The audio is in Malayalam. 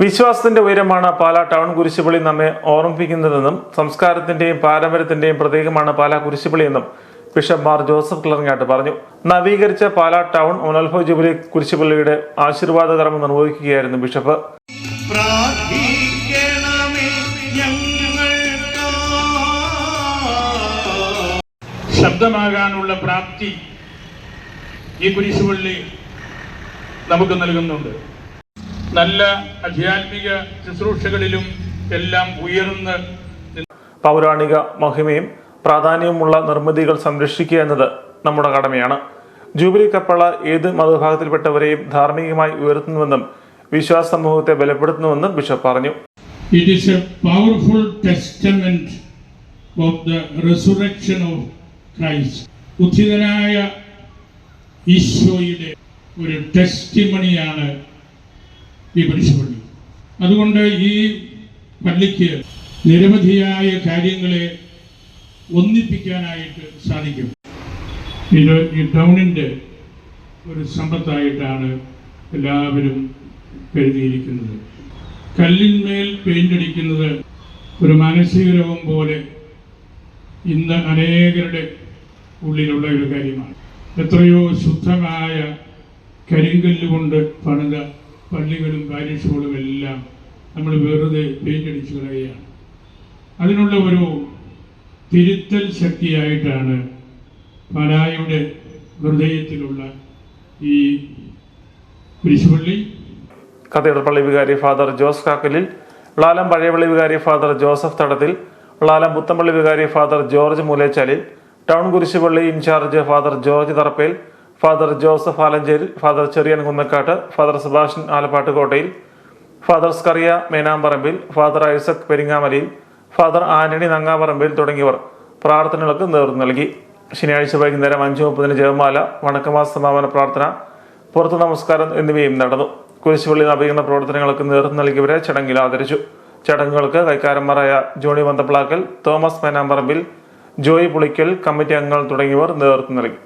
വിശ്വാസത്തിന്റെ ഉയരമാണ് പാലാ ടൗൺ കുരിശുപള്ളി നമ്മെ ഓർമ്മിപ്പിക്കുന്നതെന്നും സംസ്കാരത്തിന്റെയും പാരമ്പര്യത്തിന്റെയും പ്രതീകമാണ് പാലാ കുരിശുപള്ളി എന്നും ബിഷപ്പ് മാർ ജോസഫ് കിളർങ്ങാട്ട് പറഞ്ഞു. നവീകരിച്ച പാലാ ടൗൺ ഒനൽഫോ ജൂബിലി കുരിശുപള്ളിയുടെ ആശീർവാദ കർമ്മം നിർവഹിക്കുകയായിരുന്നു ബിഷപ്പ്. ശബ്ദമാകാനുള്ള പ്രാപ്തി ഈ കുരിശുപള്ളി നമുക്ക് നൽകുന്നുണ്ട്. നല്ല ആധ്യാത്മിക ശുശ്രൂഷകളിലും എല്ലാം ഉയർന്ന് പൗരാണിക മഹിമയും പ്രാധാന്യവുമുള്ള നിർമ്മിതികൾ സംരക്ഷിക്കുക എന്നത് നമ്മുടെ കടമയാണ്. ജൂബിലി കപ്പള ഏത് മതവിഭാഗത്തിൽപ്പെട്ടവരെയും ധാർമ്മികമായി ഉയർത്തുന്നുവെന്നും വിശ്വാസ സമൂഹത്തെ ബലപ്പെടുത്തുന്നുവെന്നും ബിഷപ്പ് പറഞ്ഞു. ഒരു ടെസ്റ്റിമണിയാണ് ഈ പരിശോധന അതുകൊണ്ട് ഈ പള്ളിക്ക് നിരവധിയായ കാര്യങ്ങളെ ഒന്നിപ്പിക്കാനായിട്ട് സാധിക്കും. ഇത് ഈ ടൗണിന്റെ ഒരു സമ്പത്തായിട്ടാണ് എല്ലാവരും കരുതിയിരിക്കുന്നത്. കല്ലിന്മേൽ പെയിന്റ് അടിക്കുന്നത് ഒരു മാനസിക രോഗം പോലെ ഇന്ന് അനേകരുടെ ഉള്ളിലുള്ള ഒരു കാര്യമാണ്. എത്രയോ ശുദ്ധമായ കരിങ്കല്ലുകൊണ്ട് പണിത പള്ളികളും പാരിഷുകളും എല്ലാം നമ്മൾ വെറുതെ പെയിന്റ് അടിച്ചു കളയുകയാണ്. അതിനുള്ള ഒരു തിരുത്തൽ ശക്തിയായിട്ടാണ് പാലായുടെ ഹൃദയത്തിലുള്ള ഈ കുരിശുപള്ളി. കത്തീഡ്രൽ പള്ളി വികാരി ഫാദർ ജോസ് കാക്കലിൽ ളാലം പഴയപള്ളി വികാരി ഫാദർ ജോസഫ് തടത്തിൽ ളാലം പുത്തമ്പള്ളി വികാരി father George Moolechalil town Kurishupally in charge father George Tharappel father Joseph Alencherry father Cherian Kunnakkattu father Subhashan Alappattu Kottayil father Scaria Menamparambil father Isaac Peringamalayil father Antony Nangaparambil തുടങ്ങിയവർ പ്രാർത്ഥനകൾക്ക് നേതൃത്വം നൽകി. ശനിയാഴ്ച വൈകുന്നേരം അഞ്ചു മുപ്പതിന് ജപമാല വണക്കമാസ സമാപന പ്രാർത്ഥന പുറത്തു നമസ്കാരം എന്നിവയും നടന്നു. കുരിശുപള്ളി നവീകരണ പ്രവർത്തനങ്ങൾക്ക് നേതൃത്വം നൽകിയവരെ ചടങ്ങിൽ ആദരിച്ചു. ചടങ്ങുകൾക്ക് കൈക്കാരന്മാരായ Johnny Vanthaplackal Thomas Menamparambil Joy Pulickal committee അംഗങ്ങൾ തുടങ്ങിയവർ നേതൃത്വം നൽകി.